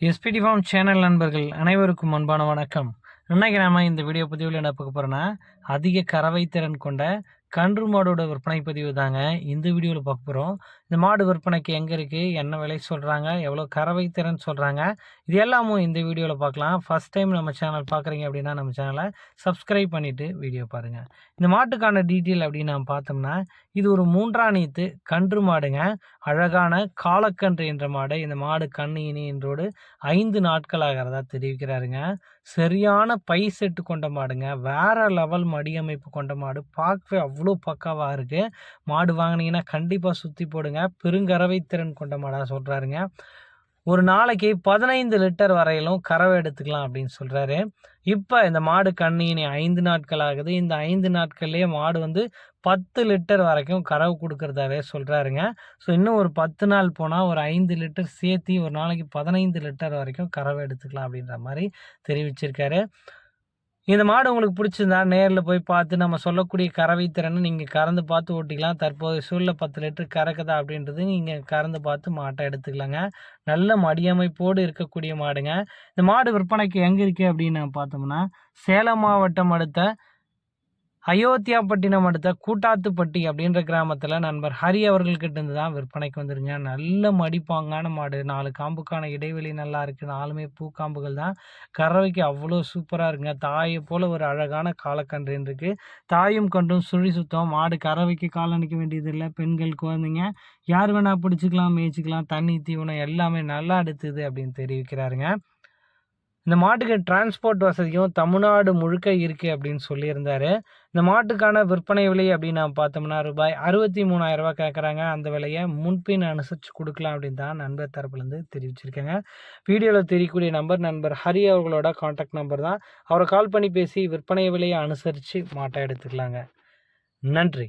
SPD form channel நண்பர்கள் அனைவருக்கும் அன்பான வணக்கம். இன்னைக்கு நாம இந்த வீடியோ பதிவில் என்ன பார்க்க போகிறோன்னா அதிக கறவை திறன் கொண்ட கன்று மாடோட விற்பனை பதிவு தாங்க இந்த வீடியோவில் பார்க்க போகிறோம் இந்த மாடு விற்பனைக்கு எங்கே இருக்குது என்ன விலை சொல்கிறாங்க எவ்வளோ கறவை திறன் சொல்கிறாங்க இது எல்லாமும் இந்த வீடியோவில் பார்க்கலாம் ஃபஸ்ட் டைம் நம்ம சேனல் பார்க்குறீங்க அப்படின்னா நம்ம சேனலை சப்ஸ்கிரைப் பண்ணிவிட்டு வீடியோ பாருங்கள் இந்த மாட்டுக்கான டீட்டெயில் அப்படின்னு நம்ம பார்த்தோம்னா இது ஒரு மூன்றாம் கன்று மாடுங்க. அழகான காலக்கன்று என்ற மாடு இந்த மாடு கண்ணு இனி என்றோடு ஐந்து நாட்கள் ஆகிறதா தெரிவிக்கிறாருங்க. சரியான பை செட்டு கொண்ட மாடுங்க. வேறு லெவல் மடியமைப்பு கொண்ட மாடு. பார்க்கவே அவ்வளோ பக்காவாக இருக்குது மாடு வாங்கினீங்கன்னா கண்டிப்பாக சுற்றி போடுங்க. பெருங்கறவை திறன் கொண்ட மாடாக சொல்கிறாருங்க ஒரு நாளைக்கு பதினைந்து லிட்டர் வரையிலும் கறவை எடுத்துக்கலாம் அப்படின்னு சொல்கிறாரு இப்போ இந்த மாடு கண்ணினி ஐந்து நாட்கள் ஆகுது. இந்த ஐந்து நாட்கள்லேயே மாடு வந்து பத்து லிட்டர் வரைக்கும் கறவு கொடுக்குறதாவே சொல்கிறாருங்க ஸோ இன்னும் ஒரு பத்து நாள் போனால் ஒரு ஐந்து லிட்டர் சேர்த்தி ஒரு நாளைக்கு பதினைந்து லிட்டர் வரைக்கும் கறவை எடுத்துக்கலாம் அப்படின்ற மாதிரி தெரிவிச்சிருக்காரு. இந்த மாடு உங்களுக்கு பிடிச்சிருந்தா நேரில் போய் பார்த்து நம்ம சொல்லக்கூடிய கறவை திறனை நீங்கள் கறந்து பார்த்து ஓட்டிக்கலாம். தற்போது சூழலில் பத்து லிட்டர் கறக்குதா அப்படின்றது நீங்கள் கறந்து பார்த்து மாட்டை எடுத்துக்கலாங்க. நல்ல மடியமைப்போடு இருக்கக்கூடிய மாடுங்க. இந்த மாடு விற்பனைக்கு எங்கே இருக்குது அப்படின்னு பார்த்தோம்னா சேலம் மாவட்டம் அடுத்த அயோத்தியாப்பட்டினம் அடுத்த கூட்டாத்துப்பட்டி அப்படின்ற கிராமத்தில் நண்பர் ஹரி அவர்கள்கிட்ட இருந்து தான் விற்பனைக்கு வந்துருங்க நல்ல மடிப்பாங்கான மாடு. நாலு காம்புக்கான இடைவெளி நல்லா இருக்குது நாலுமே பூக்காம்புகள் தான். கறவைக்கு அவ்வளோ சூப்பராக இருக்குங்க. தாயை போல் ஒரு அழகான காலக்கன்று இருக்குது தாயும் கண்டும் சுழி சுத்தம். மாடு கறவைக்கு கால் அணிக்க வேண்டியதில்லை. பெண்கள் குழந்தைங்க யார் வேணால் பிடிச்சிக்கலாம் மேய்ச்சிக்கலாம் தண்ணி தீவனம் எல்லாமே நல்லா எடுத்துது அப்படின்னு தெரிவிக்கிறாருங்க. இந்த மாட்டுக்கு டிரான்ஸ்போர்ட் வசதியும் தமிழ்நாடு முழுக்க இருக்குது அப்படின்னு சொல்லியிருந்தார். இந்த மாட்டுக்கான விற்பனை விலை அப்படின்னு நான் பார்த்தோம்னா ரூபாய் அறுபத்தி மூணாயிரம் ரூபாய் கேட்குறாங்க அந்த விலையை முன்பின் அனுசரித்து கொடுக்கலாம் அப்படின்னு தான் நண்பர் தரப்புலேருந்து தெரிவிச்சிருக்கேங்க. வீடியோவில் தெரியக்கூடிய நம்பர் நண்பர் ஹரி அவர்களோட காண்டாக்ட் நம்பர் தான். அவரை கால் பண்ணி பேசி விற்பனை விலையை அனுசரித்து மாட்டை எடுத்துக்கலாங்க. நன்றி.